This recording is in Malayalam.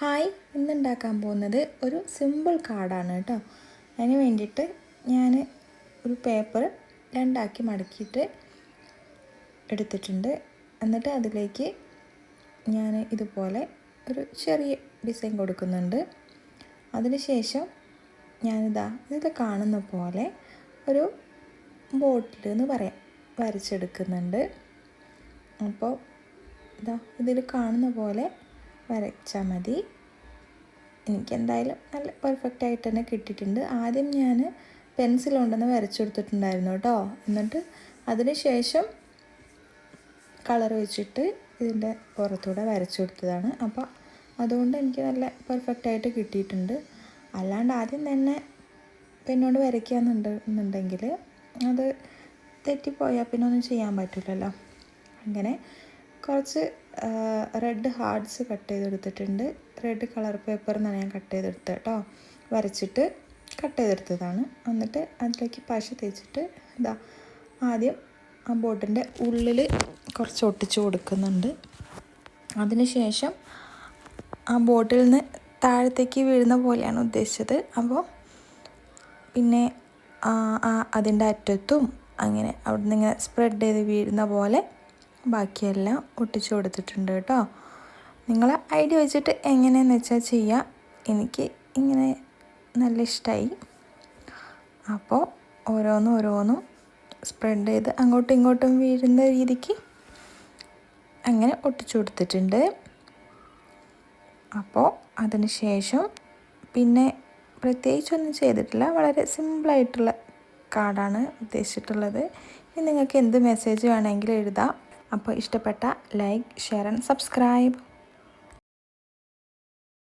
ഹായ് ഇന്നുണ്ടാക്കാൻ പോകുന്നത്? ഒരു സിമ്പിൾ കാർഡാണ് കേട്ടോ. അതിന് വേണ്ടിയിട്ട് ഞാൻ ഒരു പേപ്പർ രണ്ടാക്കി മടക്കിയിട്ട് എടുത്തിട്ടുണ്ട്. എന്നിട്ട് അതിലേക്ക് ഞാൻ ഇതുപോലെ ഒരു ചെറിയ ഡിസൈൻ കൊടുക്കുന്നുണ്ട്. അതിനുശേഷം ഞാനിതാ ഇതിൽ കാണുന്ന പോലെ ഒരു ബോട്ടിൽ എന്ന് പറയാം വരച്ചെടുക്കുന്നുണ്ട്. അപ്പോൾ ഇതാ ഇതിൽ കാണുന്ന പോലെ വരച്ചാൽ മതി. എനിക്കെന്തായാലും നല്ല പെർഫെക്റ്റ് ആയിട്ട് തന്നെ കിട്ടിയിട്ടുണ്ട്. ആദ്യം ഞാൻ പെൻസിൽ കൊണ്ടുവന്ന് വരച്ചു കൊടുത്തിട്ടുണ്ടായിരുന്നു കേട്ടോ എന്നിട്ട് അതിന് ശേഷം കളർ വെച്ചിട്ട് ഇതിന്റെ പുറത്തൂടെ വരച്ചു കൊടുത്തതാണ്. അപ്പോൾ അതുകൊണ്ട് എനിക്ക് നല്ല പെർഫെക്റ്റ് ആയിട്ട് കിട്ടിയിട്ടുണ്ട്. അല്ലാണ്ട് ആദ്യം തന്നെ പെണ്ണോട് വരയ്ക്കാന്നുണ്ട് എന്നുണ്ടെങ്കിൽ അത് തെറ്റിപ്പോയാൽ പിന്നെ ഒന്നും ചെയ്യാൻ പറ്റില്ലല്ലോ അങ്ങനെ കുറച്ച് റെഡ് ഹാർട്സ് കട്ട് ചെയ്തെടുത്തിട്ടുണ്ട്. റെഡ് കളർ പേപ്പർ എന്നാണ് ഞാൻ കട്ട് ചെയ്തെടുത്തത് കേട്ടോ വരച്ചിട്ട് കട്ട് ചെയ്തെടുത്തതാണ്. എന്നിട്ട് അതിലേക്ക് പശ തേച്ചിട്ട് ഇതാ ആദ്യം ആ ബോട്ടിന്റെ ഉള്ളിൽ കുറച്ച് ഒട്ടിച്ച് കൊടുക്കുന്നുണ്ട്. അതിനുശേഷം ആ ബോട്ടിൽ നിന്ന് താഴത്തേക്ക് വീഴുന്ന പോലെയാണ് ഉദ്ദേശിച്ചത്. അപ്പോൾ പിന്നെ അതിന്റെ അറ്റത്തും അങ്ങനെ അവിടെ നിന്ന് ഇങ്ങനെ സ്പ്രെഡ് ചെയ്ത് വീഴുന്ന പോലെ ബാക്കിയെല്ലാം ഒട്ടിച്ചു കൊടുത്തിട്ടുണ്ട് കേട്ടോ. നിങ്ങൾ ഐഡിയ വെച്ചിട്ട് എങ്ങനെയെന്ന് വെച്ചാൽ ചെയ്യുക എനിക്ക് ഇങ്ങനെ നല്ല ഇഷ്ടമായി അപ്പോൾ ഓരോന്നും ഓരോന്നും സ്പ്രെഡ് ചെയ്ത് അങ്ങോട്ടും ഇങ്ങോട്ടും വീഴുന്ന രീതിക്ക് അങ്ങനെ ഒട്ടിച്ചു കൊടുത്തിട്ടുണ്ട്. അപ്പോൾ അതിന് ശേഷം പിന്നെ പ്രത്യേകിച്ചൊന്നും ചെയ്തിട്ടില്ല. വളരെ സിമ്പിളായിട്ടുള്ള കാർഡാണ് ഉദ്ദേശിച്ചിട്ടുള്ളത്. ഇനി നിങ്ങൾക്ക് എന്ത് മെസ്സേജ് വേണമെങ്കിലും എഴുതാം. അപ്പോൾ ഇഷ്ടപ്പെട്ട ലൈക്ക് ഷെയർ ആൻഡ് സബ്സ്ക്രൈബ്.